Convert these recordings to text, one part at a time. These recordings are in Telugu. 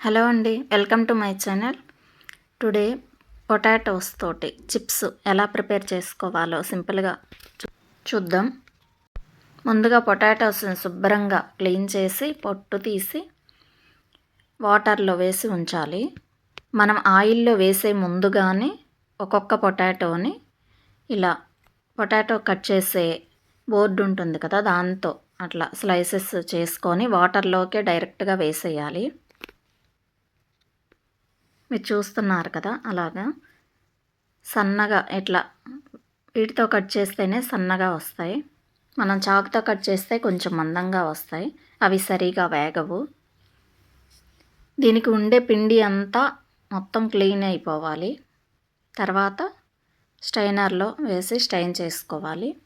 హలో అండి welcome to my channel. Today potatoes తోటి చిప్స్ ఎలా ప్రిపేర్ చేసుకోవాలో సింపుల్గా చూద్దాం. ముందుగా పొటాటోస్ని శుభ్రంగా క్లీన్ చేసి పొట్టు తీసి వాటర్లో వేసి ఉంచాలి. మనం ఆయిల్లో వేసే ముందుగానే ఒక్కొక్క పొటాటోని ఇలా పొటాటో కట్ చేసే బోర్డు ఉంటుంది కదా దాంతో అట్లా స్లైసెస్ చేసుకొని వాటర్లోకే డైరెక్ట్గా వేసేయాలి. మీరు చూస్తున్నారు కదా అలాగా? సన్నగా ఇట్లా వీటితో కట్ చేస్తేనే సన్నగా వస్తాయి. మనం చాకుతో కట్ చేస్తే కొంచెం మందంగా వస్తాయి. అవి సరిగా వేగవు. దీనికి ఉండే పిండి అంతా మొత్తం క్లీన్ అయిపోవాలి. తర్వాత స్టైనర్లో వేసి స్టైన్ చేసుకోవాలి.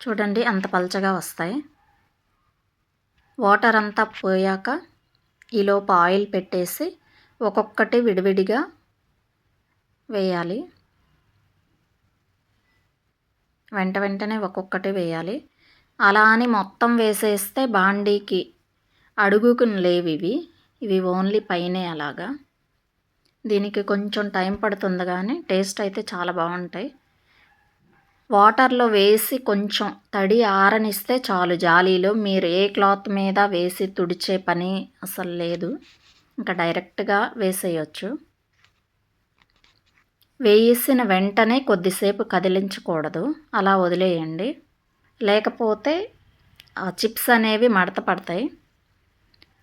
చూడండి అంత పలచగా వస్తాయి. వాటర్ అంతా పోయాక ఈలోపు ఆయిల్ పెట్టేసి ఒక్కొక్కటి విడివిడిగా వేయాలి. వెంట వెంటనే ఒక్కొక్కటి వేయాలి. అలా అని మొత్తం వేసేస్తే బాండీకి అడుగుకు లేవు ఇవి. ఇవి ఓన్లీ పైనే అలాగా. దీనికి కొంచెం టైం పడుతుంది కానీ టేస్ట్ అయితే చాలా బాగుంటాయి. వాటర్లో వేసి కొంచెం తడి ఆరనిస్తే చాలు. జాలీలో మీరు ఏ క్లాత్ మీద వేసి తుడిచే పని అసలు లేదు. ఇంకా డైరెక్ట్గా వేసేయచ్చు. వేసిన వెంటనే కొద్దిసేపు కదిలించకూడదు. అలా వదిలేయండి. లేకపోతే ఆ చిప్స్ అనేవి మడత పడతాయి.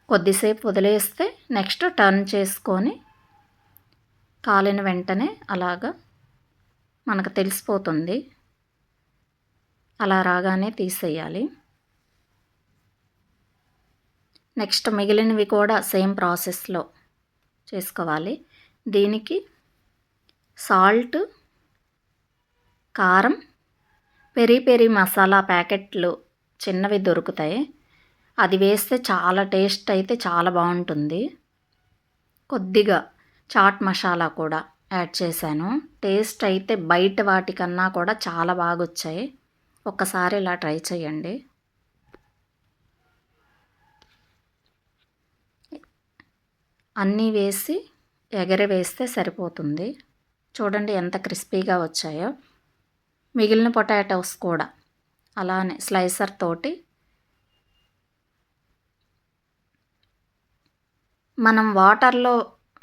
కొద్దిసేపు వదిలేస్తే నెక్స్ట్ టర్న్ చేసుకొని కాలిన వెంటనే అలాగా మనకు తెలిసిపోతుంది. అలా రాగానే తీసేయాలి. నెక్స్ట్ మిగిలినవి కూడా సేమ్ ప్రాసెస్లో చేసుకోవాలి. దీనికి సాల్ట్ కారం పెరి పెరి మసాలా ప్యాకెట్లు చిన్నవి దొరుకుతాయి. అది వేస్తే చాలా టేస్ట్ అయితే చాలా బాగుంటుంది. కొద్దిగా చాట్ మసాలా కూడా యాడ్ చేశాను. టేస్ట్ అయితే బయట వాటికన్నా కూడా చాలా బాగా వచ్చాయి ఒక్కసారి ఇలా ట్రై చేయండి అన్నీ వేసి ఎగర వేస్తే సరిపోతుంది. చూడండి ఎంత క్రిస్పీగా వచ్చాయో. మిగిలిన పొటాటోస్ కూడా. అలానే స్లైసర్ తోటి. మనం వాటర్లో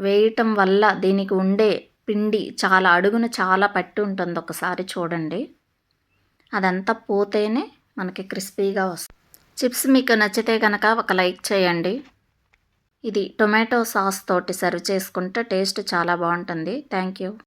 వేయటం వల్ల దీనికి ఉండే పిండి చాలా అడుగున చాలా పట్టి ఉంటుంది. ఒకసారి చూడండి. అదంతా పోతేనే మనకి క్రిస్పీగా వస్తుంది. చిప్స్ మీకు నచ్చితే కనుక ఒక లైక్ చేయండి. ఇది టొమాటో సాస్ తోటి సర్వ్ చేసుకుంటే టేస్ట్ చాలా బాగుంటుంది. Thank you.